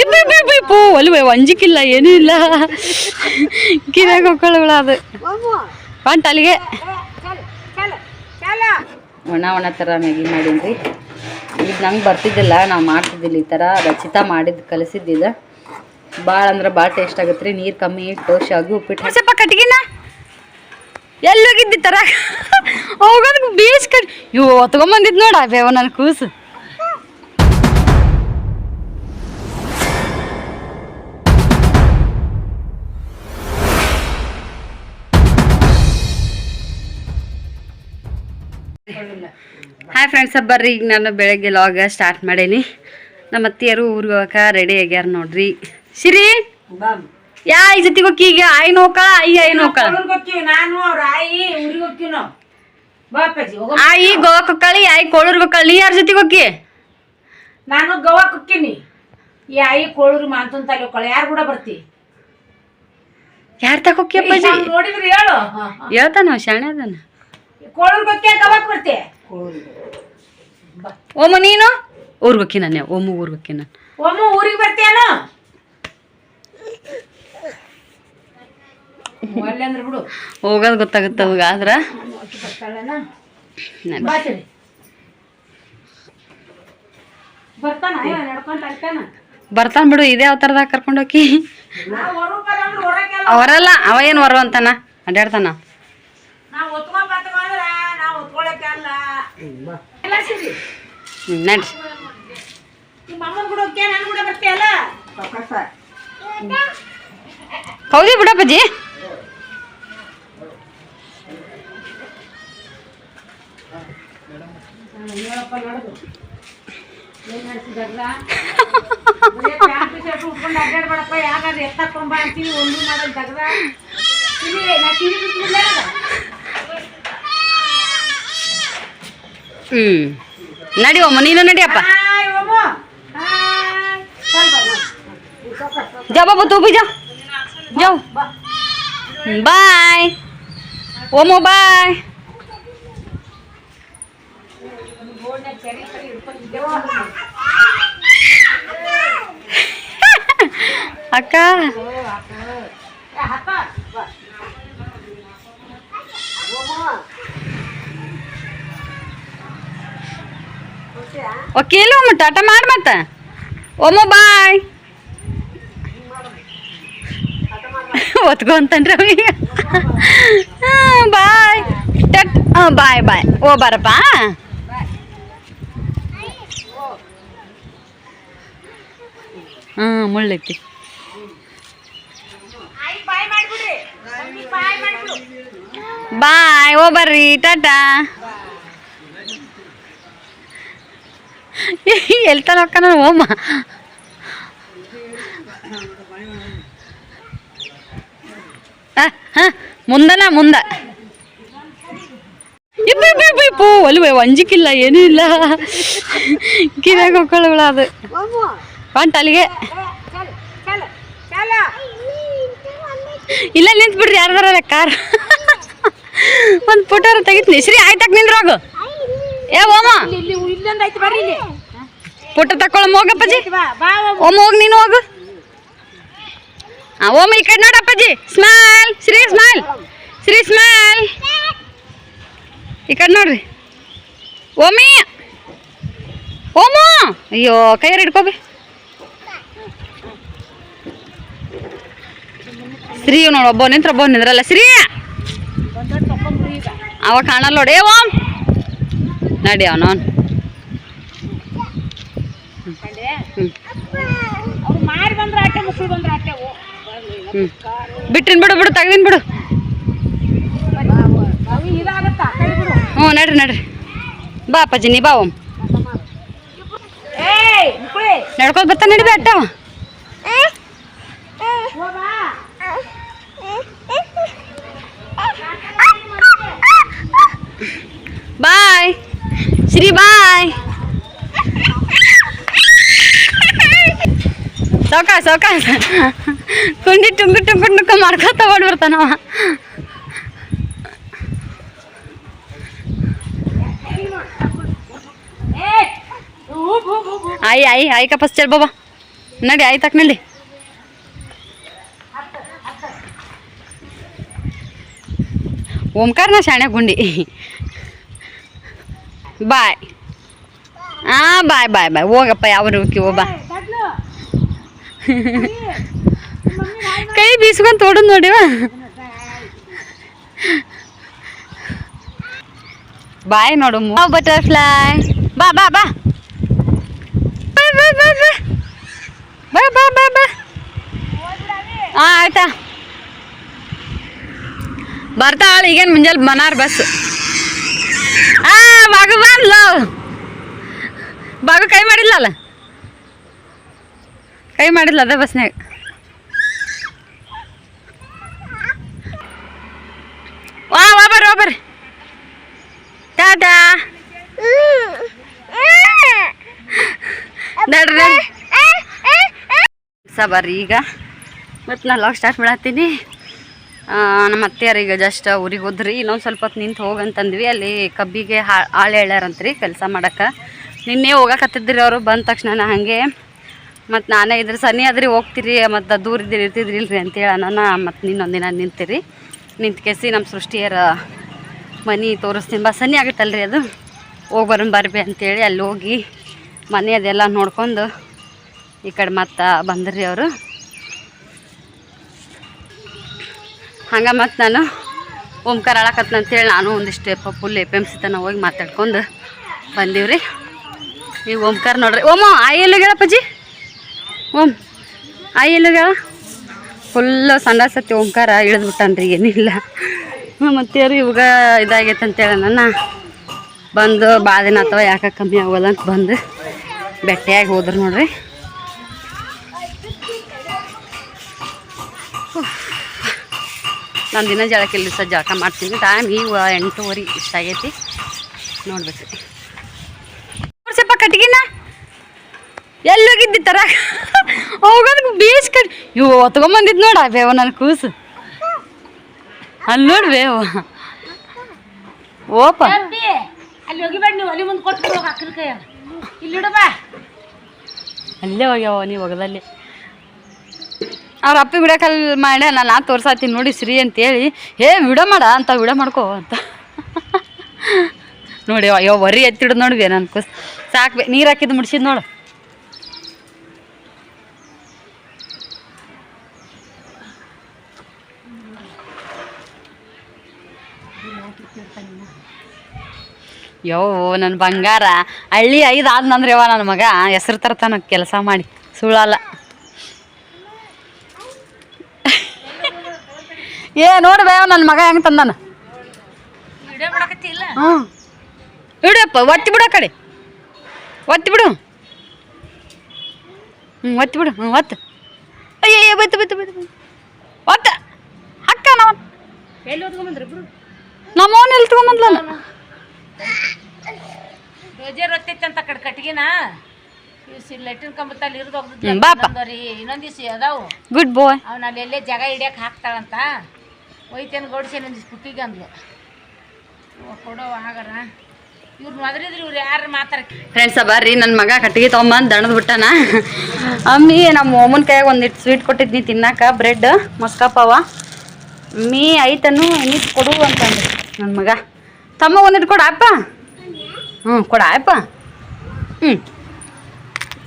ಇಪ್ಪ ಏನಿಲ್ಲ ಏನೂ ಇಲ್ಲ. ಕಿವ್ಯಾಗ ಹೊಕ್ಕಳುಗಳ ಅದು. ಬಂತ ಅಲ್ಲಿಗೆ ಒಣ ಒಣ ಥರ ಮ್ಯಾಗಿ ಮಾಡಿದ್ರಿ. ಇದು ನಂಗೆ ಬರ್ತಿದ್ದಿಲ್ಲ, ನಾವು ಮಾಡ್ತಿದ್ದಿಲ್ಲ ಈ ಥರ ರಚಿತಾ ಮಾಡಿದ್ದು ಕಲಿಸಿದ್ದಿದ ಭಾಳ ಅಂದ್ರೆ ಭಾಳ ಟೇಸ್ಟ್ ಆಗುತ್ತೆ ರೀ ನೀರು ಕಮ್ಮಿ ಇಟ್ಟು ಶಾಗಿ ಉಪ್ಪಿಟ್ಟು ಸ್ವಲ್ಪ ಕಟ್ಗಿನ. ಎಲ್ಲೋಗಿದ್ದಿ ತರ? ಹೋಗೋದಕ್ಕೆ ಬೇಸ್ ಕಟ್ ಇವು ಹೊತ್ಕೊಂಬಂದಿದ್ದು ನೋಡ ಬೇವ ನನ್ನ ಕೂಸು. ಹಾಯ್ ಫ್ರೆಂಡ್ಸ್ ಬರ್ರಿ ಈಗ ನಾನು ಬೆಳಗ್ಗೆ ಲಾಗ ಸ್ಟಾರ್ಟ್ ಮಾಡೇನಿ. ನಮ್ಮ ಅತ್ತಿಯರು ಊರಿಗೆ ಹೋಗಕ್ಕೆ ರೆಡಿ ಆಗ್ಯಾರ ನೋಡ್ರಿ. ಸಿರಿ ಯಾ ಈ ಜೊತೆ ಹೋಗಿ ಈಗ ಆಯ್ ನೋಕ ಐ ಐ ನೋಕ ಆಯಿ ಗೋವಾಕ್ ಹೊಕ್ಕಳಿ ಆಯಿ ಕೋಳೂರ್ಗೆ ಹೊಕ್ಕಳಿ ನೀ ಯಾರ ಜೊತೆಗೆ ಹೋಗಿ ನಾನು ಗೋವಾಕ್ ಕೊಕ್ಕಿನಿ ಈ ಆಯಿ ಕೋಳೂರು ಮಾನ್ತುನ್ ತಾಲೂಕಳ ಯಾರು ಕೂಡ ಬರ್ತಿ? ಯಾರ ಹೋಗಿ ಅಪ್ಪಾಜಿ? ನೋಡಿದ್ರಿ ಹೇಳು. ಹೇಳ್ತಾನ ಶಾಣೆ ಅದಾನ? ಗೋವಾಕ್ ಓಮ ನೀನು? ಊರ್ಗೆ ಹೋಗಿ ನಾನು ಓಮು ಊರ್ಗೆ ಹೋಗಿ ನಾನು. ಓಮ ಊರಿಗೆ ಬರ್ತೀಯನು? ಅಂದ್ರೆ ಬಿಡು. ಹೋಗೋದು ಗೊತ್ತಾಗುತ್ತೆ ಅವಾಗ ಆದ್ರ? ಬರ್ತಾನ? ಬಿಡು ಇದೇ ಅವತಾರದಾಗ ಕರ್ಕೊಂಡು ಹೋಗಿ ಅವರಲ್ಲ ಅವ ಏನು ಬರುವಂತಾನ ಅಂತಾನ? ಪ್ಯಾಂಟ್ ಶರ್ಟ್ ಉಟ್ಕೊಂಡು ಅಡ್ಡಾಡ್ಬೇಡಪ್ಪ ಯಾಕಾದ್ರೆ ಎತ್ತಕೊಂಬ ಅಂತೀವಿ ಒಂದು ಮಾಡೋದು ಜಗದ ಇಲ್ಲಿ ನಾ ಟಿವಿ ಬಿಟ್ಬಿಡ್ಲೇ ಹ್ಞೂ ನಡಿ ಓಮ ನೀನು ನಡಿಯಪ್ಪ ಹಾಯ್ ಓಮು ಹಾಯ್ ಸ್ವಲ್ಪ ಬಾ. जा बाबा तू भी जा जाओ बाय ओमो बाय ಅಕ್ಕ ಓಕೆ ಒಮ್ಮೆ, ಟಾಟಾ ಮಾಡಿ ಮತ್ತೆ. ಒಮ್ಮ ಬಾಯ್. ಒತ್ಕೊಂತನ್ರಿ ಅವಿಗೆ ಬಾಯ್. ಟಟ್ ಬಾಯ್ ಬಾಯ್. ಓ, ಬಾರಪ್ಪ, ಹಾಂ. ಮುಳ್ಳೈತಿ ಬಾಯ್, ಓ, ಬರ್ರಿ, ಟಾಟಾ. ಹೋಗ್ತಾನ ಓಮ? ಆ, ಆ, ಮುಂದನ ಮುಂದ. ಇಪ್ಪ ಇಪ್ಪ ಇಪ್ಪು ಏನೂ ಇಲ್ಲ. ಕಿವ್ಯಾಗ ಅದು. ಬಂತ ಅಲ್ಲಿಗೆ ಇಲ್ಲ ನಿಂತ್ಬಿಡ್ರಿ ಯಾರ್ದಾರ ಕಾರ್. ಒಂದು ಫೋಟೋ ತೆಗಿತೀನಿ. ಶ್ರೀ ಆಯ್ತಾಕ ನಿಂದ್ರೋಗು. ಏ ಓಮ. ಇಲ್ಲಿ ಇಲ್ಲಿ ಇಲ್ಲೊಂದು ಐತಿ ಬರ್ರಿ ಇಲ್ಲಿ. ಫೋಟೋ ತಕೊಳ್ಳ ಹೋಗಪ್ಪಜಿ ಓಮು. ಹೋಗಿ ನೀನು ಹೋಗು. ಹಾಂ ಓಮ್ ಈ ಕಡೆ ನೋಡಪ್ಪಜಿ smile Shri smile Shri smile ಈ ಕಡೆ ನೋಡ್ರಿ. ಓಮಿ. ಓಮ. ಅಯ್ಯೋ ಕೈಯರ್ ಹಿಡ್ಕೋಬಿ ಶ್ರೀ ನೋಡು ಒಬ್ಬ ನಿಂತ್ರ ಒಬ್ಬ ನಿಂದ್ರಲ್ಲ. ಶ್ರೀ. ಅವ ಕಾಣಲ್ಲ ನೋಡಿ. ಓಮ್. ನಡಿ ಅವನವನ್ ಬಿಟ್ಟಿನ ಬಿಡು ಬಿಡು, ತೆಗ್ದಿನ ಬಿಡು. ಹ್ಞೂ, ನಡ್ರಿ ನಡ್ರಿ. ಬಾ ಅಪ್ಪಾಜಿ, ನೀ ಬಾ ಓಮ್. ನಡ್ಕೊತ ಬರ್ತಾ ನಡಿ ಅಟ್ಟ. ಬಾಯ್. ಶ್ರೀ ಬಾಯ್ ಸೌಕ ಸೌಕ. ಕುಂಡಿ ಟುಂಕು ಟುಂಕು ಮಾಡ್ಕೊ ತಗೊಂಡು ಓಡ್ಬಿಡ್ತಾನವ ಆಯ್ ಆಯ್ ಆಯ್ಕ ಫಸ್ಟ್ ಚಲ್ ಬಾಬಾ ನಡಿ, ಆಯ್, ತಕ್ ನಡಿ. ಓಂಕಾರನ ಶಾಣ್ಯ ಗುಂಡಿ. ಬಾಯ್. ಹಾಂ ಬಾಯ್ ಬಾಯ್ ಬಾಯ್. ಹೋಗಪ್ಪ ಯಾವ ರೂಪಿ ಹೋಗ ಕೈ ಬೀಸ್ಕೊಂಡು ತೋಡೋದು ನೋಡಿವ ಬಾಯ್ ನೋಡು ಬಟರ್ಫ್ಲೈ ಬಾ ಬಾ ಬಾ. ಬಾ ಬಾ ಬಾ ಬಾ. ಹಾಂ ಆಯ್ತಾ? ಬರ್ತಾಳ ಈಗೇನು ಮುಂಜಾನೆ ಮನಾರ್ ಬಸ್. ಆ ಬಾಗು ಬಂದ್ಲ ಬಾಗು ಕೈ ಮಾಡಿಲ್ಲಲ್ಲ? ಕೈ ಮಾಡಿಲ್ಲ ಅದ ಬಸ್ನಾಗ ವಾ ವಾ, ಬರ್ರಿ ಬರ್ರಿ. ಟಾಟಾ ನಡ್ರಿ ಬರ್ರಿ ಈಗ. ಮತ್ತು ನಾ ಲಾಗ್ ಸ್ಟಾರ್ಟ್ ಮಾಡತ್ತೀನಿ ನಮ್ಮ ಅತ್ತೆಯರಿಗೆ ಜಸ್ಟ್ ಊರಿಗೆ ಹೋದ್ರಿ, ಇನ್ನೊಂದು ಸ್ವಲ್ಪ ಹೊತ್ತು ನಿಂತು ಹೋಗಂತಂದ್ವಿ ಅಲ್ಲಿ ಕಬ್ಬಿಗೆ ಹಾಳು ಹೇಳ್ಯಾರಂತ್ರಿ ಕೆಲಸ ಮಾಡೋಕ್ಕೆ ನಿನ್ನೆ ಹೋಗಕತ್ತಿದ್ರಿ ಅವರು, ಬಂದ ತಕ್ಷಣ ಹಾಗೆ. ಮತ್ತು ನಾನೇ ಇದ್ರೆ ಸನಿ ಆದ್ರಿ ಹೋಗ್ತೀರಿ, ಮತ್ತು ದೂರ ಇದ್ದೀರಿ ಇರ್ತಿದ್ರಿ ಇಲ್ರಿ ಅಂತೇಳಿ ಅನ್ನೋಣ ಮತ್ತು ನಿನ್ನೊಂದಿನ ನಿಂತಿರಿ. ನಿಂತು ಕೆಸಿ ನಮ್ಮ ಸೃಷ್ಟಿಯರ ಮನೆ ತೋರಿಸ್ತೀನಿ. ಬಾ, ಸನಿ ಆಗುತ್ತಲ್ರಿ ಅದು. ಹೋಗಿ ಬರೋಣ ಬರ್ಬಿ ಅಂತೇಳಿ ಅಲ್ಲಿ ಹೋಗಿ ಮನೆ ಅದೆಲ್ಲ ನೋಡ್ಕೊಂಡು ಈ ಕಡೆ ಮತ್ತೆ ಬಂದ್ರಿ ಅವರು. ಹಂಗೆ ಮತ್ತು ನಾನು ಓಂಕಾರ ಅಂತೇಳಿ ನಾನು ಒಂದಿಷ್ಟು full A P M C ತನ ಹೋಗಿ ಮಾತಾಡ್ಕೊಂಡು ಬಂದೀವ್ರಿ. ಈಗ ಓಂಕಾರ ನೋಡ್ರಿ. ಓಮ, ಆಯಿ ಎಲ್ಲಿಗ್ಯಾಳ ಅಪ್ಪಾಜಿ ಓಂ ಆಯಿ ಫುಲ್ಲು ಫುಲ್ ಸಂಡಾಸತಿ ಓಂಕಾರ ಇಳಿದು ಬಿಟ್ಟಾನ್ರಿ ಏನಿಲ್ಲ ಮತ್ತೆ ರೀ ಇವಾಗ ಇದಾಗೈತೆ ಅಂತೇಳಿ ನನ್ನ. ಬಂದು ಭಾಳ ದಿನ ಅಥವಾ ಯಾಕೆ ಕಮ್ಮಿ ಆಗೋಲ್ಲ ಅಂತ ಬಂದು ಬೆಟ್ಟಿಯಾಗಿ ಹೋದ್ರು ನೋಡ್ರಿ. ನಾನು ದಿನ ಜಳಕ್ಕೆ ಇಲ್ಲಿ ಸಹ ಜಳಕ ಮಾಡ್ತೀನಿ. ಟೈಮ್ ಈಗ ಎಂಟೂವರೆ ಇಷ್ಟ ಆಗೈತಿ. ನೋಡ್ಬೇಕು. ಸ್ವಲ್ಪ ಕಟ್ಗಿನ ಎಲ್ಲಿ ಹೋಗಿದ್ದಿ ತರ ಹೋಗೋದಕ್ಕೆ ಬೀಚ್ ಕಟ್. ಇವು ಹೊತ್ಕೊಂಬಂದಿದ್ದು ನೋಡ ಬೇವ ನನ್ನ ಕೂಸು. ಅಲ್ಲಿ ನೋಡಿ ಬೇವ. ಓಪ. ಅಲ್ಲಿ ಹೋಗಿಬೇಡ ನೀವು. ಅಲ್ಲಿ ಮುಂದೆ ಕೊಟ್ಟು ಹೋಗಿ ಅಕ್ಕನ ಕೈಯ ಇಲ್ಲಿ ಅಲ್ಲೇ ಹೋಗ್ಯಾವ ನೀವು ಹೋಗದಲ್ಲಿ. ಅವ್ರ ಅಪ್ಪಿ ವಿಡಿಯೋ ಮಾಡ್ಯ ನಾನು ನಾ ತೋರ್ಸಾತೀನಿ ನೋಡಿ ಸಿರಿ ಅಂತೇಳಿ. ಏ, ವಿಡಿಯೋ ಮಾಡ ಅಂತ, ವಿಡಿಯೋ ಮಾಡ್ಕೋ ಅಂತ. ನೋಡಿ, ಅಯ್ಯೋ, ವರಿ ಎತ್ತಿಡ್ದು ನೋಡ್ಬಿ ನಾನು ಕುಸ್ ಸಾಕು ನೀರು ಹಾಕಿದ್ದು ಮುಡ್ಸಿದ್ ನೋಡು. ಯೋ ನನ್ನ ಬಂಗಾರ. ಹಳ್ಳಿ ಐದು ಆದ್ನಂದ್ರೆ ಯವ್ವ ನನ್ನ ಮಗ. ಹೆಸರು ತರ್ತಾನ, ಕೆಲಸ ಮಾಡಿ. ಸುಳ್ಳಲ್ಲ. ಏ ನೋಡ್ಬೇ ನನ್ನ ಮಗ ಹೆಂಗೆ ತಂದಾನ. ಹ್ಞೂ. ಇಡಪ್ಪ ಒತ್ತಿ ಬಿಡು ಆ ಕಡೆ. ಒತ್ತಿ ಬಿಡು. ಹ್ಞೂ ಒತ್ತಿ ಬಿಡು. ಹ್ಞೂ ಒತ್ತು. ಅಯ್ಯ ಬೈತು ಬೈತು ಬೈತು ಒತ್ತ. ಅಕ್ಕ ನಾವು ಎಲ್ಲಿ ಓದ್ಕೊಂಬಂದ್ರಿ ಇಬ್ರು? ನಮ್ಮ ಅವನು ಎಲ್ಲಿ ತಗೊಂಬಂದ್ಲ ರೋಜರ್ ಹೊತ್ತೈತಿ ಅಂತ ಕಡೆ ಕಟ್ಗಿನ ಲೆಟ್ಟಿನ ಕಂಬತ್ತಲ್ಲಿ ಇರ್ದು ಬಾಪ. ಇನ್ನೊಂದು ದಿವ್ಸ ಅದಾವು. ಗುಡ್ ಬಾಯ್ ಅವ್ನ ಅಲ್ಲಿ ಎಲ್ಲೇ ಜಾಗ ಹಿಡಿಯಕ್ಕೆ ಹಾಕ್ತಾಳಂತ. ಒಯ್ತೇನು ಗೌಡ್ಸೇನು ದಿವ್ಸ ಪುಟ್ಟಿಗೆ ಅಂದ್ಲು. ಕೊಡೋ, ಹಾಗಾರ. ಇವ್ರು ಮದ್ರಿದ್ರು ಇವ್ರು ಯಾರು ಮಾತಾಡ ಫ್ರೆಂಡ್ಸ ಬರ್ರಿ ನನ್ನ ಮಗ ಕಟ್ಟಿಗೆ ತೊಗೊಂಬಂದು ದಣದ ಬಿಟ್ಟನ. ಅಮ್ಮಿ ನಮ್ಮ ಓಮನ್ ಕೈಯಾಗ ಒಂದಿಟ್ಟು ಸ್ವೀಟ್ ಕೊಟ್ಟಿದ್ನಿ ತಿನ್ನಾಕ ಬ್ರೆಡ್ ಮಸ್ಕಾಪವ ಮೀ ಐತನು ನೀಟ್ ಕೊಡು ಅಂತಂದು ನನ್ನ ಮಗ. ತಮ್ಮ ಒಂದಿಟ್ಟು ಕೊಡ, ಅಪ್ಪ. ಹ್ಞೂ ಕೊಡ, ಅಪ್ಪ. ಹ್ಞೂ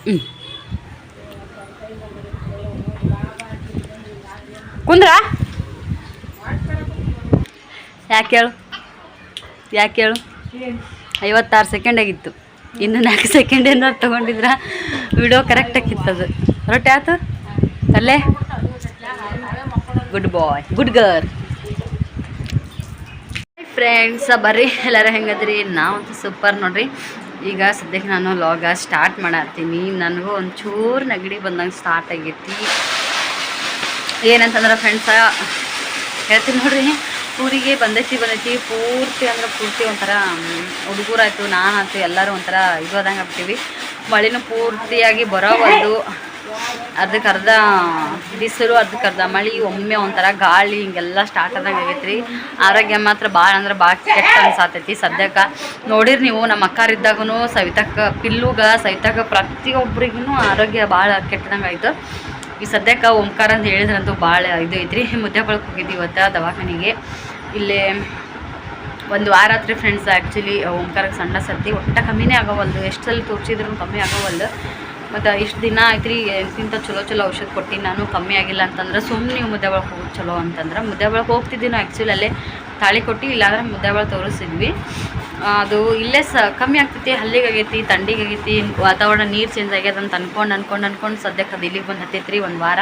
ಹ್ಞೂ ಕುಂದ್ರ? ಯಾಕೆ ಹೇಳು? ಯಾಕೆ ಹೇಳು? ಐವತ್ತಾರು ಸೆಕೆಂಡ್ ಆಗಿತ್ತು. ಇನ್ನು ನಾಲ್ಕು ಸೆಕೆಂಡ್ ಏನಾರು ತೊಗೊಂಡಿದ್ರ ವಿಡಿಯೋ ಕರೆಕ್ಟ್ ಆಗಿತ್ತದು ರೊಟ್ಟಿ ಆಯ್ತು? ತಲೆ good boy good girl friends ಬರ್ರಿ. ಎಲ್ಲರೂ ಹೆಂಗದ್ರಿ? ನಾವಂತೂ ಸೂಪರ್ ನೋಡ್ರಿ. ಈಗ ಸದ್ಯಕ್ಕೆ ನಾನು ಲಾಗ ಸ್ಟಾರ್ಟ್ ಮಾಡತ್ತೀನಿ. ನನಗೂ ಒಂಚೂರು ನೆಗಡಿ ಬಂದಂಗೆ ಸ್ಟಾರ್ಟ್ ಆಗೈತಿ. ಏನಂತಂದ್ರೆ ಫ್ರೆಂಡ್ಸ ಹೇಳ್ತೀನಿ ನೋಡ್ರಿ. ಊರಿಗೆ ಬಂದೈತಿ ಬಂದೈತಿ ಪೂರ್ತಿ ಅಂದ್ರೆ ಪೂರ್ತಿ ಒಂಥರ ಹುಡುಗರಾಯ್ತು, ನಾನಾಯ್ತು, ಎಲ್ಲರೂ ಒಂಥರ ಇದು ಆದಂಗೆ ಆಗ್ತೀವಿ ಮಳೆನೂ ಪೂರ್ತಿಯಾಗಿ ಬರೋವಲ್ದು ಅರ್ಧಕ್ಕೆ ಅರ್ಧ ಬಿಸಿಲು, ಅರ್ಧಕ್ಕೆ ಅರ್ಧ ಮಳೆ, ಒಮ್ಮೆ ಒಂಥರ ಗಾಳಿ, ಹಿಂಗೆಲ್ಲ ಸ್ಟಾರ್ಟ್ ಆದಂಗೆ ರೀ ಆರೋಗ್ಯ ಮಾತ್ರ ಭಾಳ ಅಂದ್ರೆ ಭಾಳ ಕೆಟ್ಟ ಅನ್ಸಾತೈತಿ ಸದ್ಯಕ್ಕೆ. ನೋಡಿರಿ ನೀವು ನಮ್ಮ ಅಕ್ಕಾರಿದ್ದಾಗೂ ಸವಿತಕ್ಕ ಪಿಲ್ಲುಗ, ಸವಿತಕ್ಕ ಪ್ರತಿಯೊಬ್ಬರಿಗೂ ಆರೋಗ್ಯ ಭಾಳ ಕೆಟ್ಟದಂಗೆ ಆಯಿತು ಈ ಸದ್ಯಕ್ಕೆ ಓಂಕಾರ ಅಂತ ಹೇಳಿದ್ರಂತೂ ಭಾಳ ಇದು ಐತ್ರಿ. ಮುದ್ದೆ ಬಳಕ್ಕೆ ಹೋಗಿದ್ವಿ ಇವತ್ತು ದವಾಖಾನೆಗೆ. ಇಲ್ಲೇ ಒಂದು ವಾರ ಆತ್ರಿ ಫ್ರೆಂಡ್ಸ್ ಆ್ಯಕ್ಚುಲಿ ಓಂಕಾರಕ್ಕೆ ಸಣ್ಣ ಸರ್ತಿ ಒಟ್ಟು ಕಮ್ಮಿನೇ ಆಗವಲ್ದು. ಎಷ್ಟು ಸಲ ತೋರಿಸಿದ್ರು ಕಮ್ಮಿ ಆಗವಲ್ದು. ಮತ್ತು ಇಷ್ಟು ದಿನ ಆಯ್ತು ರೀ ಎಂತಿಂತ ಚಲೋ ಚಲೋ ಔಷಧ ಕೊಟ್ಟಿನಿ ನಾನು, ಕಮ್ಮಿ ಆಗಿಲ್ಲ ಅಂತಂದ್ರೆ ಸುಮ್ಮನೆ ನೀವು ಮುದ್ದೆ ಒಳಗೆ ಹೋಗೋದು ಚಲೋ ಅಂತಂದ್ರೆ ಮುದ್ದೆ ಒಳಗೆ ಹೋಗ್ತಿದ್ದೀವಿ ನಾವು ಆ್ಯಕ್ಚುಲಿ ಅಲ್ಲೇ ತಾಳಿ ಕೊಟ್ಟು ಇಲ್ಲಾಂದ್ರೆ ಮುದ್ದೆ ಒಳಗೆ ತೋರಿಸಿದ್ವಿ. ಅದು ಇಲ್ಲೇ ಸ ಕಮ್ಮಿ ಆಗ್ತೈತಿ ಹಲ್ಲಿಗೆ ಆಗೈತಿ, ತಂಡಿಗೆ ಆಗೈತಿ, ವಾತಾವರಣ ನೀರು ಚೇಂಜ್ ಆಗ್ಯದ ಅಂತ ಅನ್ಕೊಂಡು ಅನ್ಕೊಂಡು ಅನ್ಕೊಂಡು ಸದ್ಯಕ್ಕೆ ಅದು ಇಲ್ಲಿಗೆ ಬಂದು ರೀ ಒಂದು ವಾರ.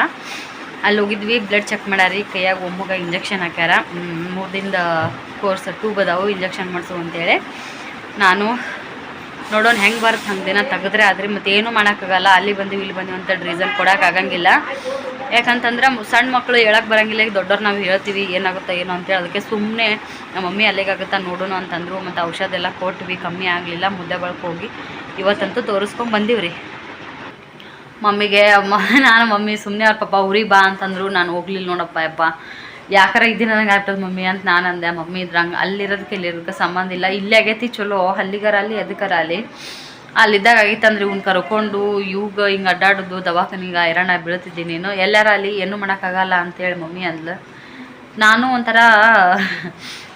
ಅಲ್ಲಿ ಹೋಗಿದ್ವಿ ಬ್ಲಡ್ ಚೆಕ್ ಮಾಡ್ಯಾರಿ ಕೈಯಾಗ ಒಮ್ಮಗ ಇಂಜೆಕ್ಷನ್ ಹಾಕ್ಯಾರ. ಮೂರು ದಿನದ ಕೋರ್ಸ್ ಟ್ಯೂಬ್ ಅದಾವು ಇಂಜೆಕ್ಷನ್ ಮಾಡಿಸು ಅಂತೇಳಿ. ನಾನು ನೋಡೋಣ ಹೆಂಗೆ ಬರುತ್ತೆ ಹಂಗೆ ತೆಗೆದ್ರೆ ಆದ್ರೆ ಮತ್ತೆ ಏನೂ ಮಾಡೋಕ್ಕಾಗಲ್ಲ. ಅಲ್ಲಿ ಬಂದಿವಿ ಇಲ್ಲಿ ಬಂದಿವಿ ಅಂತ ರೀಸನ್ ಕೊಡೋಕ್ಕಾಗಂಗಿಲ್ಲ ಯಾಕಂತಂದ್ರೆ ಸಣ್ಣ ಮಕ್ಕಳು ಹೇಳಕ್ಕೆ ಬರಂಗಿಲ್ಲ. ಈಗ ದೊಡ್ಡವ್ರು ನಾವು ಹೇಳ್ತೀವಿ, ಏನಾಗುತ್ತೆ ಏನು ಅಂತೇಳಿ ಅದಕ್ಕೆ ಸುಮ್ಮನೆ ನಮ್ಮ ಮಮ್ಮಿ ಅಲ್ಲಿಗಾಗುತ್ತಾ ನೋಡೋಣ ಅಂತಂದರು. ಮತ್ತು ಔಷಧ ಎಲ್ಲ ಕೊಟ್ವಿ, ಕಮ್ಮಿ ಆಗಲಿಲ್ಲ ಮುದ್ದೆ ಹೋಗಿ ಇವತ್ತಂತೂ ತೋರಿಸ್ಕೊಂಡು ಬಂದಿವ್ರಿ. ಮಮ್ಮಿಗೆ, ಅಮ್ಮ, ನಾನು ಮಮ್ಮಿ ಸುಮ್ಮನೆ ಅವ್ರ ಪಪ್ಪ ಊರಿಗೆ ಬಾ ಅಂತಂದ್ರು. ನಾನು ಹೋಗ್ಲಿಲ್ಲ ನೋಡಪ್ಪ ಯಪ್ಪ. ಯಾಕಾರ ಇದ್ದೀನಿ ನನಗೆ ಆಗ್ತದೆ ಮಮ್ಮಿ ಅಂತ ನಾನು ಅಂದೆ ಮಮ್ಮಿ ಇದ್ರಂಗೆ ಅಲ್ಲಿರೋದಕ್ಕೆ ಇಲ್ಲಿರೋದಕ್ಕೆ ಸಂಬಂಧ ಇಲ್ಲ. ಇಲ್ಲೇ ಆಗೈತಿ ಚಲೋ, ಅಲ್ಲಿಗಾರ ಅಲ್ಲಿ ಎದಕ್ಕಾರ ಅಲ್ಲಿ. ಅಲ್ಲಿದ್ದಾಗ ಆಗಿತ್ತಂದ್ರೆ ಇವ್ನ ಕರ್ಕೊಂಡು ಇವಾಗ ಹಿಂಗೆ ಅಡ್ಡಾಡೋದು, ದವಾಖಾನಿಗೆ ಐರಣ ಬೀಳ್ತಿದ್ದೀನಿ ನೀನು. ಎಲ್ಲಾರ ಅಲ್ಲಿ ಏನೂ ಮಾಡೋಕ್ಕಾಗಲ್ಲ ಅಂತೇಳಿ ಮಮ್ಮಿ ಅಂದ್ಲು. ನಾನು ಒಂಥರ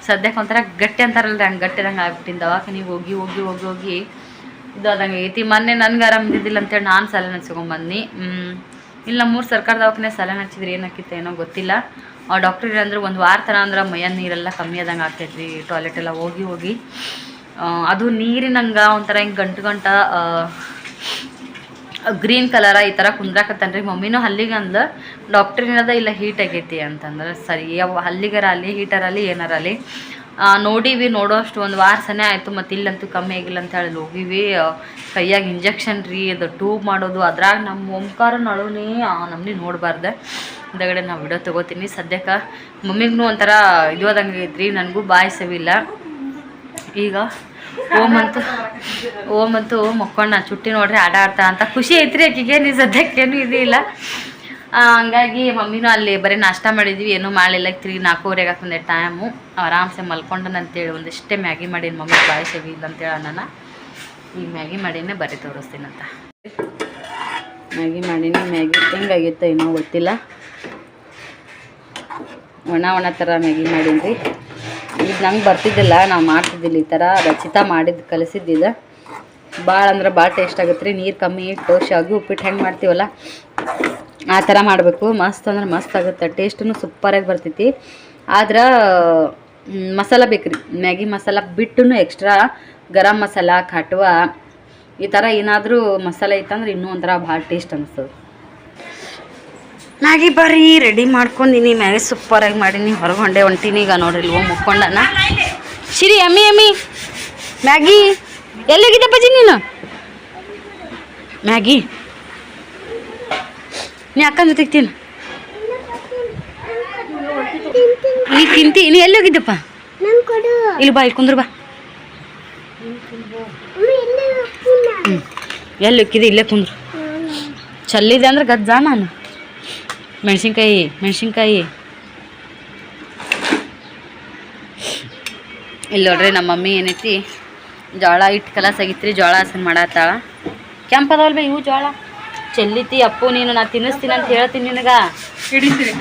ಸದ್ಯಕ್ಕೆ ಒಂಥರ ಗಟ್ಟಿ ಅಂತಾರಲ್ಲ ರೀ ಹಂಗೆ ಗಟ್ಟಿದಂಗೆ ಆಗ್ಬಿಟ್ಟಿನಿ. ದವಾಖಾನಿಗೆ ಹೋಗಿ ಹೋಗಿ ಹೋಗಿ ಹೋಗಿ ಇದು ಆದಂಗೆ ಐತಿ ಮೊನ್ನೆ ನನಗೆ ಆರಾಮ ಇದ್ದಿದ್ದಿಲ್ಲ ಅಂತೇಳಿ ನಾನು ಸಲಹೆ ಹಚ್ಕೊಂಬಂದು ಇಲ್ಲ ನಮ್ಮೂರು ಸರ್ಕಾರ ದವಾಖಾನೆ ಸಲಹೆ ಹಚ್ಚಿದ್ರೆ ಏನಾಕಿತ್ತು ಏನೋ ಗೊತ್ತಿಲ್ಲ. ಆ ಡಾಕ್ಟ್ರ್ ಅಂದ್ರೆ ಒಂದು ವಾರ ಥರ ಅಂದ್ರೆ ಮೈಯ ನೀರೆಲ್ಲ ಕಮ್ಮಿ ಆದಂಗೆ ಆಗ್ತೈತ್ರಿ ಟಾಯ್ಲೆಟ್ ಎಲ್ಲ ಹೋಗಿ ಹೋಗಿ. ಅದು ನೀರಿನಂಗೆ ಒಂಥರ ಹಿಂಗೆ ಗಂಟು ಗಂಟ ಗ್ರೀನ್ ಕಲರ ಈ ಥರ ಕುಂದ್ರಾಕತ್ತನ್ರಿ. ಮಮ್ಮಿನೂ ಹಲ್ಲಿಗೆ ಅಂದ ಡಾಕ್ಟ್ರಿನದ ಇಲ್ಲ ಹೀಟ್ ಆಗೈತಿ ಅಂತಂದ್ರೆ ಸರಿ ಯಾವ ಹಲ್ಲಿಗರ ಅಲ್ಲಿ ಹೀಟರ್ ಅಲ್ಲಿ ಏನಾರ ಅಲ್ಲಿ ಆ, ನೋಡೀವಿ ನೋಡೋಷ್ಟು ಒಂದು ವಾರ ಸನೇ ಆಯಿತು, ಮತ್ತು ಇಲ್ಲಂತೂ ಕಮ್ಮಿ ಆಗಿಲ್ಲ ಅಂತ ಹೇಳಿ ಹೋಗಿವಿ. ಕೈಯಾಗಿ ಇಂಜೆಕ್ಷನ್ ರೀ, ಅದು ಟ್ಯೂಬ್ ಮಾಡೋದು, ಅದ್ರಾಗ ನಮ್ಮ ಓಂಕಾರ ನಳುನೇ ನಮ್ಮನೆ ನೋಡಬಾರ್ದೆ. ಹಿಂದಗಡೆ ನಾವು ವಿಡಿಯೋ ತೊಗೋತೀನಿ. ಸದ್ಯಕ್ಕೆ ಮಮ್ಮಿಗೂ ಒಂಥರ ಇದು ಆದಂಗೆ ಇದ್ರಿ ನನಗೂ ಬಾಯಿ ಸವಿಲ್ಲ ಈಗ ಓಮಂತು ಓಮಂತು ನಾನು ಚುಟ್ಟಿ ನೋಡ್ರಿ ಆಟ ಆಡ್ತಾ ಅಂತ. ಖುಷಿ ಐತ್ರಿ ಆಕಿಗೆ ನೀ ಸದ್ಯಕ್ಕೇನು ಇದಿಲ್ಲ ಹಂಗಾಗಿ ಮಮ್ಮಿನೂ ಅಲ್ಲಿ ಬರೀ ನಾಷ್ಟ ಮಾಡಿದ್ವಿ, ಏನೂ ಮಾಡಲಿಲ್ಲ. ತ್ರೀ, ನಾಲ್ಕೂವರೆಗೆ ಹಾಕೊಂಡೆ ಟೈಮು ಆರಾಮ್ಸೆ ಮಲ್ಕೊಂಡನ ಅಂತೇಳಿ ಒಂದಿಷ್ಟೇ ಮ್ಯಾಗಿ ಮಾಡೀನಿ. ಮಮ್ಮಿ ಬಾಯಿ ಸವಿ ಇಲ್ಲ ಅಂತೇಳಿ ನನ್ನ ಈಗ ಮ್ಯಾಗಿ ಮಾಡಿನೇ ಬರೀ ತೋರಿಸ್ತೀನಂತ ಮ್ಯಾಗಿ ಮಾಡೀನಿ. ಮ್ಯಾಗಿ ಹೆಂಗಾಗಿತ್ತು ಏನೋ ಗೊತ್ತಿಲ್ಲ. ಒಣ ಒಣ ಥರ ಮ್ಯಾಗಿ ಮಾಡೀನಿ ಇದು ನಂಗೆ ಬರ್ತಿದ್ದಿಲ್ಲ. ನಾವು ಮಾಡ್ತಿದ್ದಿಲ್ಲ ಈ ಥರ ರಚಿತಾ ಮಾಡಿದ್ದು ಕಲಿಸಿದ್ದಿದ್ದು ಭಾಳ ಅಂದ್ರೆ ಭಾಳ ಟೇಸ್ಟ್ ಆಗುತ್ತೆ ರೀ. ನೀರು ಕಮ್ಮಿ ಇಟ್ಟು ಶಾವಿಗೆ ಉಪ್ಪಿಟ್ಟು ಹೆಂಗೆ ಮಾಡ್ತೀವಲ್ಲ? ಆ ಥರ ಮಾಡಬೇಕು. ಮಸ್ತ್ ಅಂದ್ರೆ ಮಸ್ತ್ ಆಗುತ್ತೆ. ಟೇಸ್ಟೂ ಸೂಪರಾಗಿ ಬರ್ತೈತಿ. ಆದ್ರೆ ಮಸಾಲ ಬೇಕ್ರಿ. ರೀ ಮ್ಯಾಗಿ ಮಸಾಲ ಬಿಟ್ಟು ಎಕ್ಸ್ಟ್ರಾ ಗರಂ ಮಸಾಲ ಕಟ್ವ ಈ ಥರ ಏನಾದರೂ ಮಸಾಲೆ ಇತ್ತಂದ್ರೆ ಇನ್ನೂ ಒಂಥರ ಭಾಳ ಟೇಸ್ಟ್ ಅನಿಸ್ತದೆ. ಮ್ಯಾಗಿ ಬರ್ರಿ ರೆಡಿ ಮಾಡ್ಕೊಂಡಿನಿ. ಮ್ಯಾಗಿ ಸೂಪರಾಗಿ ಮಾಡೀನಿ. ಹೊರಗೆ ಹೊಂಡೆ ಹೊಂಟೀನಿ ಈಗ ನೋಡ್ರಿ ಇಲ್ವ ಮುಕ್ಕೊಂಡನ. ಶಿರಿ ಅಮ್ಮಿ ಅಮ್ಮಿ ಮ್ಯಾಗಿ ಎಲ್ಲಿಗಿದ್ದಪ್ಪಾಜಿ ನೀನು? ಮ್ಯಾಗಿ. ನೀ ಅಕ್ಕನ ಜೊತೆಗೆ ತಿನ್ನು. ನೀ ತಿಂತಿ, ನೀ ಎಲ್ಲಿ ಹೋಗಿದ್ದಪ್ಪ? ಇಲ್ಲಿ ಬಾ, ಇಲ್ಲಿ ಕುಂದ್ರು ಬಾ. ಎಲ್ಲಿ ಹೋಗಿದ್ದೆ? ಇಲ್ಲೇ ಕುಂದ್ರು. ಚಲ್ಲಿದೆ ಅಂದ್ರೆ ಗಜ್ಜಾ ನಾನು. ಮೆಣಸಿನ್ಕಾಯಿ ಮೆಣಸಿನ್ಕಾಯಿ. ಇಲ್ಲಿ ನೋಡ್ರಿ ನಮ್ಮ ಮಮ್ಮಿ ಏನೈತಿ? ಜೋಳ ಕಲಸ್ ರೀ ಜೋಳ ಹಸನ್ ಮಾಡತ್ತಾಳ. ಕೆಂಪದವಲ್ ಬೇ ಇವು ಜೋಳ? ಚೆಲ್ಲಿತಿ ಅಪ್ಪು ನೀನು ನಾ ತಿನ್ನಿಸ್ತೀನಿ ಅಂತ ಹೇಳ್ತೀನಿ ನಿನಗ. ಹಿಡಿತೀರಿ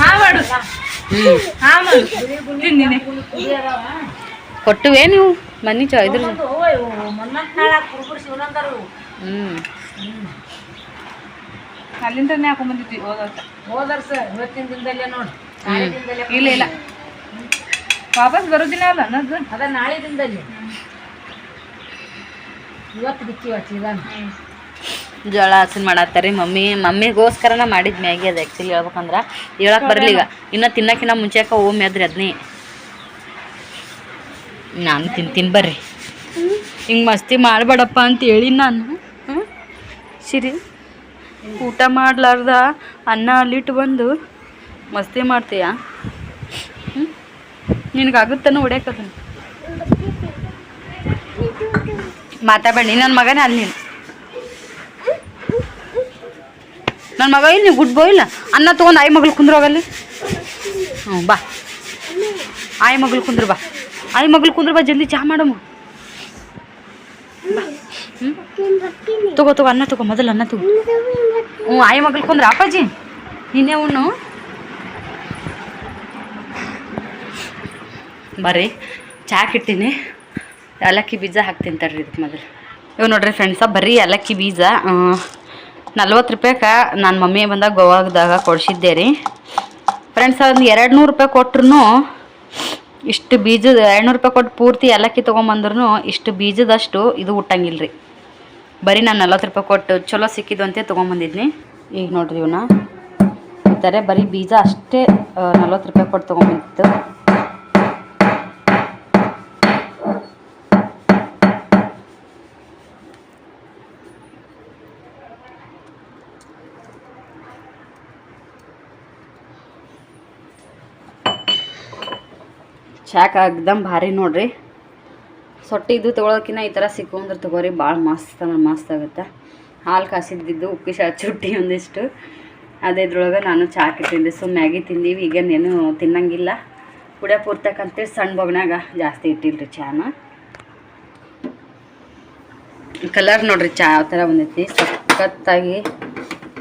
ಹಾ ಮಾಡು. ಹ್ಞೂ ಹಾ ಮಾಡು. ತಿಂದಿನಿ ಕೊಟ್ಟುವೆ ನೀವು? ಮನಿ ಚ ಇದ್ರ ಹ್ಞೂ ಅಲ್ಲಿಂದನೇ ಹಾಕೊಂಡ್ ಬಂದಿದ್ವಿ ಹೋದರ್ಸ ಇವತ್ತಿನ ದಿನದಲ್ಲೇ ನೋಡಿ ಇಲ್ಲ ಇಲ್ಲ. ವಾಪಸ್ ಬರೋದಿಲ್ಲ ಅಲ್ಲ ಅನ್ನೋದು? ಅದ ನಾಳೆ ದಿನದಲ್ಲಿ. ಇವತ್ತು ಬಿಚ್ಚಿ ಹಚ್ಚಿದಾನ ಜೋಳ ಹಸನ್ ಮಾಡತ್ತಾರಿ ಮಮ್ಮಿ. ಮಮ್ಮಿಗೋಸ್ಕರನ ಮಾಡಿದ ಮ್ಯಾಗಿ ಅದು ಆ್ಯಕ್ಚುಲಿ ಹೇಳ್ಬೇಕಂದ್ರೆ. ಹೇಳಕ್ ಬರಲಿ ಈಗ ಇನ್ನು ತಿನ್ನಕ್ಕಿನ್ನ ಮುಂಚೆಕ ಓಮ್ ಎದ್ರಿ ಅದನ್ನೇ ನಾನು ತಿಂತೀನಿ ಬರ್ರಿ. ಹಿಂಗೆ ಮಸ್ತಿ ಮಾಡಬೇಡಪ್ಪ ಅಂತ ಹೇಳಿ ನಾನು. ಹ್ಞೂ ಸಿರಿ. ಊಟ ಮಾಡ್ಲಾರ್ದ ಅನ್ನ ಅಲ್ಲಿಟ್ಟು ಬಂದು ಮಸ್ತಿ ಮಾಡ್ತೀಯ? ನಿನಗಾಗುತ್ತಾನು ಹೊಡ್ಯಾಕದನ್ನು ಮಾತಾಡಬೇಡಿ. ನನ್ನ ಮಗನೇ ಅಲ್ಲಿ ನೀನು. ನನ್ನ ಮಗ ಇಲ್ಲಿ, ಗುಡ್ ಬಾಯ್ ಇಲ್ಲ. ಅನ್ನ ತೊಗೊಂಡು ಆಯಿ ಮಗಳು ಕುಂದ್ರೋಗಲ್ಲಿ ಹ್ಞೂ ಬಾ. ಆಯಿ ಮಗಳು ಕುಂದ್ರ ಬಾ. ಆಯಿ ಮಗಳು ಕುಂದ್ರ ಬಾ, ಜಲ್ದಿ ಚಹಾ ಮಾಡಮ್ಮ ಬಾ. ತಗೋ ತಗೋ, ಅನ್ನ ತಗೋ, ಮೊದಲು ಅನ್ನ ತಗೋ. ಹ್ಞೂ ಆಯಿ ಮಗಳು ಕುಂದ್ರ. ಅಪ್ಪಾಜಿ, ನಿನ್ನೆ ಉಣ್ಣು. ಬರ್ರಿ. ಚಾಕ್ ಇಟ್ಟಿನಿ ಏಲಕ್ಕಿ ಬೀಜ ಹಾಕಿ ತಿಂತಾರೆ ಇದಕ್ಕೆ ಮೊದಲು. ಇವು ನೋಡ್ರಿ ಫ್ರೆಂಡ್ಸ ಬರೀ ಏಲಕ್ಕಿ ಬೀಜ ನಲ್ವತ್ತು ರೂಪಾಯಿಗೆ ನಾನು ಮಮ್ಮಿ ಬಂದಾಗ ಗೋವಾದಾಗ ಕೊಡಿಸಿದ್ದೆ ರೀ. ಫ್ರೆಂಡ್ಸ್ ಒಂದು ಎರಡು ನೂರು ರೂಪಾಯಿ ಕೊಟ್ರು ಇಷ್ಟು ಬೀಜದ ಎರಡು ರೂಪಾಯಿ ಕೊಟ್ಟು ಪೂರ್ತಿ ಏಲಕ್ಕಿ ತೊಗೊಂಬಂದ್ರೂ ಇಷ್ಟು ಬೀಜದಷ್ಟು ಇದು ಹುಟ್ಟಂಗಿಲ್ಲ ರೀ. ಬರೀ ನಾನು ನಲ್ವತ್ತು ರೂಪಾಯಿ ಕೊಟ್ಟು ಚಲೋ ಸಿಕ್ಕಿದ್ದು ಅಂತ ತೊಗೊಂಬಂದಿದ್ನಿ. ಈಗ ನೋಡ್ರಿ ಇವನ್ನ ಈ ಥರ ಬರೀ ಬೀಜ ಅಷ್ಟೇ ನಲ್ವತ್ತು ರೂಪಾಯಿ ಕೊಟ್ಟು ತೊಗೊಂಬಂದಿತ್ತು. ಚಾಕ್ ಆಗ್ದಮ್ ಭಾರಿ ನೋಡ್ರಿ. ಸೊಟ್ಟಿದ್ದು ತೊಗೊಳೋಕಿನ್ನ ಈ ಥರ ಸಿಕ್ಕೊಂಡ್ರೆ ತೊಗೋರಿ, ಭಾಳ ಮಸ್ತ್ ಮಸ್ತ್ ಆಗುತ್ತೆ. ಹಾಲು ಕಾಸಿದ್ದಿದ್ದು ಉಪ್ಪಿ ಶಾ ಚುಟ್ಟಿ ಒಂದಿಷ್ಟು. ಅದೇ ಇದ್ರೊಳಗೆ ನಾನು ಚಾಕಿ ತಿಂದೆ ಸೊ, ಮ್ಯಾಗಿ ತಿಂದೀವಿ. ಈಗೇನೇನು ತಿನ್ನಂಗಿಲ್ಲ. ಕುಡಿಯ ಪೂರ್ತಕ್ಕಂತೇಳಿ ಸಣ್ಣ ಬೊಗ್ನಾಗ ಜಾಸ್ತಿ ಇಟ್ಟಿಲ್ರಿ ಚಾನ. ಕಲರ್ ನೋಡ್ರಿ ಚಾ ಯಾವ ಥರ ಬಂದೈತಿ. ಸಖತ್ತಾಗಿ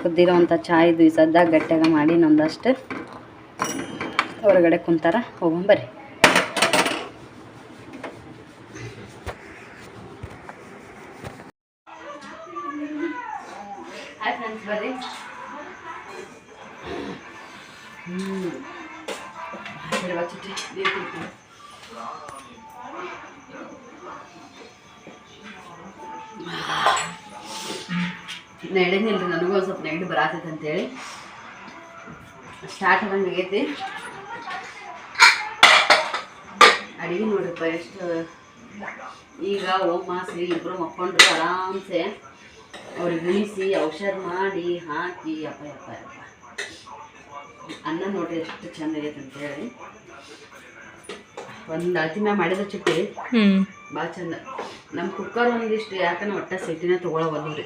ಕುದ್ದಿರೋಂಥ ಚಾ ಇದು. ಸದ್ದಾಗ ಗಟ್ಟಿಯಾಗ ಮಾಡಿ ನೊಂದಷ್ಟು ಹೊರಗಡೆ ಕುಂತಾರ ಹೋಗೊಂಬರ್ರಿ ಕುಡ್ತೀನಿ ನಡೆದಿಲ್ಲ ರೀ ನನಗೂ ಒಂದು ಸ್ವಲ್ಪ ನೆಗಡಿ ಬರಾತೈತೆ ಅಂತೇಳಿ. ಸ್ಟಾರ್ಟ್ ಆದಂಗೆ ಆಗೈತಿ. ಅಡಿಗೆ ನೋಡ್ರಿಪ್ಪ, ಎಷ್ಟು ಈಗ ಮಾಸ್ರಿ ಇಬ್ಬರು ಮಕ್ಕೊಂಡ್ರು ಆರಾಮ್ಸೆ. ಅವ್ರಿಗೆ ಗುಣಿಸಿ ಔಷಧ ಮಾಡಿ, ಹಾಕಿ, ಅಪ್ಪ ಅಪ್ಪ ಯಪ್ಪ ಅನ್ನ ನೋಡ್ರಿ ಎಷ್ಟು ಚಂದ ಅಂತ ಹೇಳಿ. ಒಂದು ಮ್ಯಾಗ ಮಾಡಿದ ಚಿಟ್ಟಿ ಭಾಳ ಚಂದ. ನಮ್ಮ ಕುಕ್ಕರ್ ಒಂದಿಷ್ಟು ಯಾಕಂದ್ರೆ ಒಟ್ಟ ಸಿಟಿನ ತೊಗೊಳವಲ್ಲು ರೀ.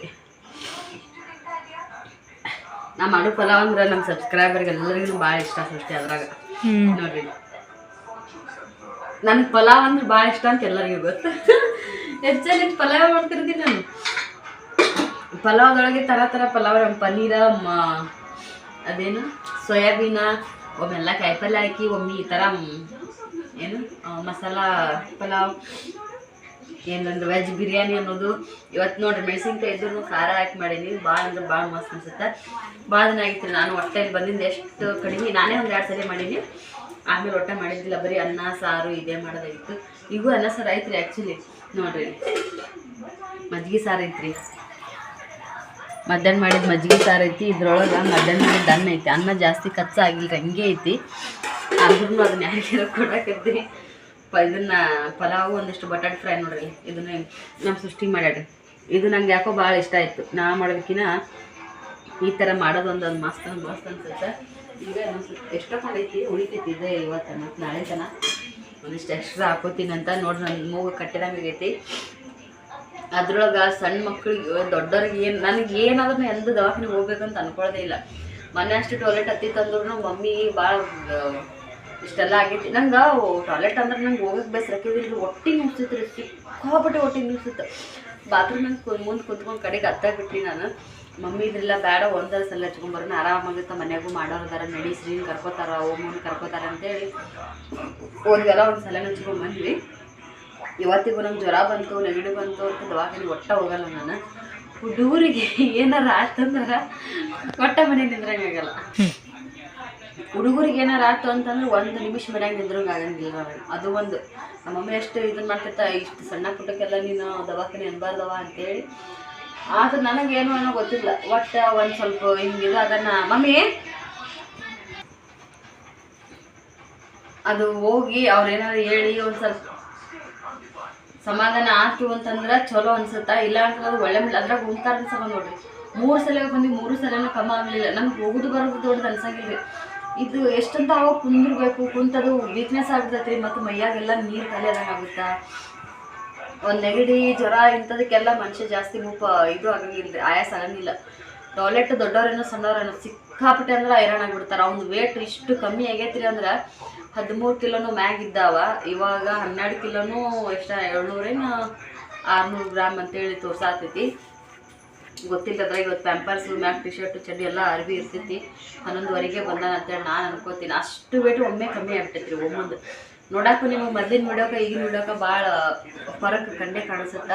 ನಾ ಮಾಡೋ ಪಲಾವ್ ಅಂದ್ರೆ ನಮ್ಮ ಸಬ್ಸ್ಕ್ರೈಬರ್ಗೆ ಎಲ್ಲರಿಗೂ ಭಾಳ ಇಷ್ಟ ಸೃಷ್ಟಿ ಅದ್ರಾಗ. ನೋಡ್ರಿ. ನನ್ನ ಪಲಾವ್ ಅಂದ್ರೆ ಭಾಳ ಇಷ್ಟ ಅಂತ ಎಲ್ಲರಿಗೂ ಗೊತ್ತು. ಹೆಚ್ಚಾಗಿ ಪಲಾವ್ ಮಾಡ್ತಿರ್ತೀನಿ ನಾನು? ಪಲಾವ್ದೊಳಗೆ ಥರ ಥರ ಪಲಾವ್ ಪನ್ನೀರ ಅದೇನು? ಸೋಯಾಬೀನ, ಒಮ್ಮೆಲ್ಲ ಕಾಯಿಪಲ್ಲೆ ಹಾಕಿ, ಒಮ್ಮೆ ಈ ಥರ ಏನು ಮಸಾಲ ಪಲಾವ್, ಏನಂದ್ರೆ ವೆಜ್ ಬಿರಿಯಾನಿ ಅನ್ನೋದು. ಇವತ್ತು ನೋಡ್ರಿ, ಮೆಣಸಿನ್ಕಾಯಿ ಇದ್ರೂ ಖಾರ ಹಾಕಿ ಮಾಡೀನಿ ಭಾಳ ಅಂದ್ರೆ ಭಾಳ ಮಸ್ತ್ ಅನ್ಸುತ್ತೆ. ಭಾಳ ದಿನ ಆಗಿತ್ತು ನಾನು ಹೊಟ್ಟೆಲಿ ಬಂದಿದ್ದು ಎಷ್ಟು ಕಡಿಮೆ, ನಾನೇ ಒಂದು ಎರಡು ಸರಿ ಮಾಡೀನಿ. ಆಮೇಲೆ ಹೊಟ್ಟೆ ಮಾಡಿದ್ದಿಲ್ಲ, ಬರೀ ಅನ್ನ, ಸಾರು ಇದೇ ಮಾಡೋದಾಗಿತ್ತು. ಈಗೂ ಅನ್ನ ಸಾರು ಐತ್ರಿ ಆ್ಯಕ್ಚುಲಿ ನೋಡ್ರಿ. ಮಜ್ಜಿಗೆ ಸಾರು ಐತ್ರಿ. ಮಧ್ಯಾಹ್ನ ಮಾಡಿದ ಮಜ್ಜಿಗೆ ಸಾರು ಐತಿ, ಇದ್ರೊಳಗೆ ಮಧ್ಯಾಹ್ನ ಮಾಡಿದ ಅನ್ನ ಐತಿ. ಅನ್ನ ಜಾಸ್ತಿ ಖರ್ಚು ಆಗಿಲ್ಲ ಹಂಗೆ ಐತಿ. ಆದ್ರೂ ಅದನ್ನ ಯಾರಿಗಾರ ಕೊಡಕತ್ತಿ. ಪ ಇದನ್ನ ಪಲಾವು ಒಂದಿಷ್ಟು ಬಟಾಟೆ ಫ್ರೈ ನೋಡ್ರಿ, ಇದನ್ನ ನಮ್ಮ ಸೃಷ್ಟಿ ಮಾಡ್ಯಾಡ್ರಿ ಇದು ನಂಗೆ ಯಾಕೋ ಭಾಳ ಇಷ್ಟ ಆಯಿತು. ನಾ ಮಾಡೋದಕ್ಕಿಂತ ಈ ಥರ ಮಾಡೋದೊಂದು ಒಂದು ಒಂದು ಮಸ್ತ್ ಮಸ್ತ್ ಅನ್ಸುತ್ತೆ. ಈಗ ಎಷ್ಟೋ ಐತಿ, ಉಳಿತೈತಿ ಇದೆ ಇವತ್ತು ಮತ್ತು ನಾಳೆ ತನ. ಒಂದಿಷ್ಟು ಎಕ್ಸ್ಟ್ರಾ ಹಾಕೋತೀನಿ ಅಂತ ನೋಡ್ರಿ ನನ್ನ ಮೂಗು ಕಟ್ಟಿದಂಗೆ ಆಗೈತಿ. ಅದ್ರೊಳಗೆ ಸಣ್ಣ ಮಕ್ಳಿಗೆ ದೊಡ್ಡವ್ರಿಗೆ ಏನು, ನನಗೆ ಏನಾದ್ರೂ ಎಂದು ದವಾಖಾನೆಗೆ ಹೋಗ್ಬೇಕಂತ ಅನ್ಕೊಳ್ಳೋದೇ ಇಲ್ಲ. ಮೊನ್ನೆ ಅಷ್ಟು ಟಾಯ್ಲೆಟ್ ಹತ್ತಿತ್ತಂದ್ರೂ ಮಮ್ಮಿ ಭಾಳ ಇಷ್ಟೆಲ್ಲ ಆಗೈತಿ ನಂಗೆ ಟಾಯ್ಲೆಟ್ ಅಂದ್ರೆ ನಂಗೆ ಹೋಗಕ್ಕೆ ಬೇಸರಕ್ಕಿದ್ರಿ ಒಟ್ಟಿಗೆ ನಿಲ್ಸಿತ್ತು ರೀ ಸಿಕ್ಕಾಪಟ್ಟೆ ಒಟ್ಟಿಗೆ ನಿಲ್ಸಿತ್ತು. ಬಾತ್ರೂಮ್ ನಂಗೆ ಮುಂದೆ ಕುಂತ್ಕೊಂಡು ಕಡೆಗೆ ಹತ್ತಾಗ ಬಿಟ್ರಿ ನಾನು. ಮಮ್ಮಿ ಇದ್ರಲ್ಲ, ಬೇಡ, ಒಂದರ ಸಲ ಹಚ್ಕೊಂಬರೋಣ, ಆರಾಮಾಗುತ್ತೆ ಮನೆಗೂ ಮಾಡೋರು ಅದಾರ, ನಡೀಸ್ರಿ ಕರ್ಕೋತಾರ ಓಮನ್ ಕರ್ಕೋತಾರ ಅಂತೇಳಿ, ಹೋದ್ವೆಲ್ಲ ಒಂದು ಸಲ ಹಚ್ಕೊಂಡ್ ಬಂದ್ವಿ. ಇವತ್ತಿಗೂ ನಂಗೆ ಜ್ವರ ಬಂತು, ನೆಗಡಿ ಬಂತು ಅಂತ ದವಾಖಾನೆ ಒಟ್ಟ ಹೋಗಲ್ಲ ನಾನು. ಹುಡುಗರಿಗೆ ಏನಾರ ಆತಂದ್ರೆ ಒಟ್ಟ ಮನೆ ನಿಂದ್ರಂಗಾಗಲ್ಲ ಹುಡುಗರಿಗೆ ಏನಾರ ಆಯ್ತು ಅಂತಂದ್ರೆ ಒಂದು ನಿಮಿಷ ಮನ್ಯಾಗ ನಿಂದ್ರಂಗೆ ಆಗಂಗಿಲ್ಲ ನನಗೆ ಅದು ಒಂದು. ನಮ್ಮ ಮಮ್ಮಿ ಎಷ್ಟು ಇದನ್ನ ಮಾಡ್ತಿರ್ತಾ, ಇಷ್ಟು ಸಣ್ಣ ಪುಟ್ಟಕ್ಕೆಲ್ಲ ನೀನು ದವಾಖಾನೆ ಅನ್ಬಾರ್ದವ ಅಂತೇಳಿ. ಆದ್ರೆ ನನಗೇನು ಅನ್ನೋ ಗೊತ್ತಿಲ್ಲ. ಒಟ್ಟ ಒಂದು ಸ್ವಲ್ಪ ಹಿಂಗಿಲ್ಲ ಅದನ್ನ, ಮಮ್ಮಿ! ಅದು ಹೋಗಿ ಅವ್ರೇನಾದ್ರು ಹೇಳಿ ಒಂದು ಸ್ವಲ್ಪ ಸಮಾಧಾನ ಆತು ಅಂತಂದ್ರೆ ಚಲೋ ಅನ್ಸುತ್ತಾ? ಇಲ್ಲ ಅಂತಂದ್ರೆ ಒಳ್ಳೆ ಅದ್ರಾಗ ಓಂಕಾರ ಅನ್ಸವ ನೋಡ್ರಿ. ಮೂರು ಸಲ ಬಂದು ಮೂರು ಸಲನೂ ಕಮ್ಮ ಆಗಲಿಲ್ಲ. ನಮ್ಗೆ ಹೋಗುದು ಬರೋದು ದೊಡ್ಡದು ಅನ್ಸಂಗಿಲ್ಲ ಇದು ಎಷ್ಟಂತ ಅವಾಗ ಕುಂದಿರ್ಬೇಕು, ಕುಂತದು ವೀಕ್ನೆಸ್ ಆಗ್ಬಿಡ್ತೈತಿ ಮತ್ತು ಮೈಯಾಗೆಲ್ಲ ನೀರು ಕಲಿಯೋದಂಗೆ ಆಗುತ್ತಾ? ಒಂದು ನೆಗಡಿ, ಜ್ವರ ಇಂಥದಕ್ಕೆಲ್ಲ ಮನುಷ್ಯ ಜಾಸ್ತಿ ಮುಪ್ಪ ಇದು ಆಗಂಗಿಲ್ಲ ಆಯಾಸ ಆಗಂಗಿಲ್ಲ. ಟಾಯ್ಲೆಟ್ ದೊಡ್ಡವ್ರೇನೋ ಸಣ್ಣವ್ರೇನೋ ಸಿಕ್ಕಾಪಟ್ಟೆ ಅಂದ್ರೆ ಹೈರಾಣ ಆಗಿಬಿಡ್ತಾರೆ. ಅವ್ನ ವೇಟ್ ಇಷ್ಟು ಕಮ್ಮಿ ಆಗೈತ್ರಿ ಅಂದ್ರೆ ಹದಿಮೂರು ಕಿಲೋನು ಮ್ಯಾಗ್ ಇದ್ದಾವ. ಇವಾಗ ಹನ್ನೆರಡು ಕಿಲೋನು ಎಷ್ಟ ಏಳ್ನೂರೇನು ಆರ್ನೂರು ಗ್ರಾಮ್ ಅಂತೇಳಿ ತೋರ್ಸಾತೈತಿ. ಗೊತ್ತಿಲ್ಲದ್ರ ಇವತ್ತು ಪ್ಯಾಂಪರ್ಸ್ ಮ್ಯಾಕ್ ಟಿ ಶರ್ಟ್ ಚಡ್ಡಿ ಎಲ್ಲ ಅರ್ಬಿ ಇರ್ತೈತಿ. ಹನ್ನೊಂದುವರೆಗೆ ಬಂದಾನ ಅಂತೇಳಿ ನಾನು ಅನ್ಕೋತೀನಿ. ಅಷ್ಟು ವೇಟ್ ಒಮ್ಮೆ ಕಮ್ಮಿ ಆಗ್ಬಿಟ್ಟೈತ್ರಿ ಒಮ್ಮೊಂದು. ನೋಡಕ್ಕೂ ನಿಮಗೆ ಮೊದಲಿನ ನೋಡೋಕೆ ಈಗಿನ ನೋಡೋಕೆ ಭಾಳ ಫರಕ್ ಕಂಡೇ ಕಾಣಿಸುತ್ತ.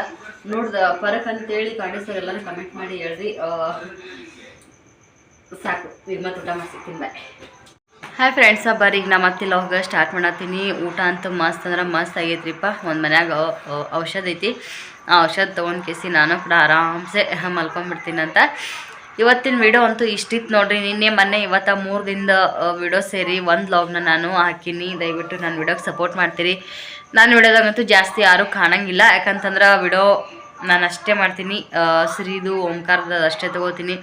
ನೋಡ್ದ, ಫರಕ್ ಅಂತೇಳಿ ಕಾಣಿಸೋರು ಎಲ್ಲರೂ ಕಮೆಂಟ್ ಮಾಡಿ ಹೇಳ್ರಿ. ಸಾಕು ಮತ್ತೆ ಊಟ ಮಾಡಿ ಸಿಗ್ತೀನಿ ಬಾಯ್ ಹಾಯ್ ಫ್ರೆಂಡ್ಸ ಬರ್ರಿ, ಈಗ ನಮ್ಮ ಅತ್ತಿಲ್ಲ ಹೋಗ ಸ್ಟಾರ್ಟ್ ಮಾಡತ್ತೀನಿ. ಊಟ ಅಂತೂ ಮಸ್ತ್ ಅಂದ್ರೆ ಮಸ್ತ್ ಆಗೈತ್ರಿಪ್ಪ. ಒಂದು ಮನ್ಯಾಗ ಔಷಧ ಐತಿ. ಆ ಔಷಧ ತೊಗೊಂಡು ಕೇಸಿ, ನಾನು ಕೂಡ ಆರಾಮ್ಸೆ ಮಲ್ಕೊಂಡ್ಬಿಡ್ತೀನಿ ಅಂತ. ಇವತ್ತಿನ ವಿಡಿಯೋ ಅಂತೂ ಇಷ್ಟಿತ್ತು ನೋಡ್ರಿ. ನಿನ್ನೆ, ಮೊನ್ನೆ, ಇವತ್ತ ಮೂರು ದಿನದ ವಿಡಿಯೋ ಸೇರಿ ಒಂದು ಲಾಗ್ನ ನಾನು ಹಾಕೀನಿ. ದಯವಿಟ್ಟು ನನ್ನ ವಿಡಿಯೋಗೆ ಸಪೋರ್ಟ್ ಮಾಡ್ತೀರಿ. ನಾನು ವಿಡಿಯೋದಾಗಂತೂ ಜಾಸ್ತಿ ಯಾರೂ ಕಾಣಂಗಿಲ್ಲ. ಯಾಕಂತಂದ್ರೆ ವಿಡಿಯೋ ನಾನು ಅಷ್ಟೇ ಮಾಡ್ತೀನಿ ಸಿರಿದು ಓಂಕಾರದ ಅಷ್ಟೇ ತೊಗೋತೀನಿ.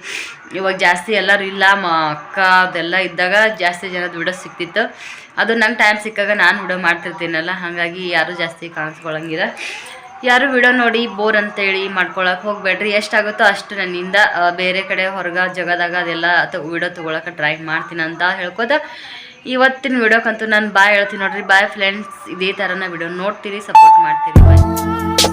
ಇವಾಗ ಜಾಸ್ತಿ ಎಲ್ಲರೂ ಇಲ್ಲ, ಮ, ಅಕ್ಕ ಅದೆಲ್ಲ ಇದ್ದಾಗ ಜಾಸ್ತಿ ಜನದ ವಿಡಿಯೋ ಸಿಕ್ತಿತ್ತು. ಅದು ನಂಗೆ ಟೈಮ್ ಸಿಕ್ಕಾಗ ನಾನು ವಿಡಿಯೋ ಮಾಡ್ತಿರ್ತೀನಲ್ಲ, ಹಾಗಾಗಿ ಯಾರೂ ಜಾಸ್ತಿ ಕಾಣಿಸ್ಕೊಳಂಗಿಲ್ಲ. ಯಾರು ವಿಡಿಯೋ ನೋಡಿ ಬೋರ್ ಅಂತೇಳಿ ಮಾಡ್ಕೊಳಕ್ಕೆ ಹೋಗ್ಬೇಡ್ರಿ. ಎಷ್ಟಾಗುತ್ತೋ ಅಷ್ಟು ನನ್ನಿಂದ ಬೇರೆ ಕಡೆ ಹೊರಗ ಜಗದಾಗ ಅದೆಲ್ಲ ವಿಡಿಯೋ ತೊಗೊಳಕ್ಕೆ ಟ್ರೈ ಮಾಡ್ತೀನಿ ಅಂತ ಹೇಳ್ಕೋದ ಇವತ್ತಿನ ವಿಡಿಯೋಕ್ಕಂತೂ ನಾನು ಬಾಯ್ ಹೇಳ್ತೀನಿ ನೋಡ್ರಿ. ಬಾಯ್ ಫ್ರೆಂಡ್ಸ್ ಇದೇ ಥರನ ವಿಡಿಯೋ ನೋಡ್ತೀರಿ ಸಪೋರ್ಟ್ ಮಾಡ್ತೀರಿ ಬಾಯ್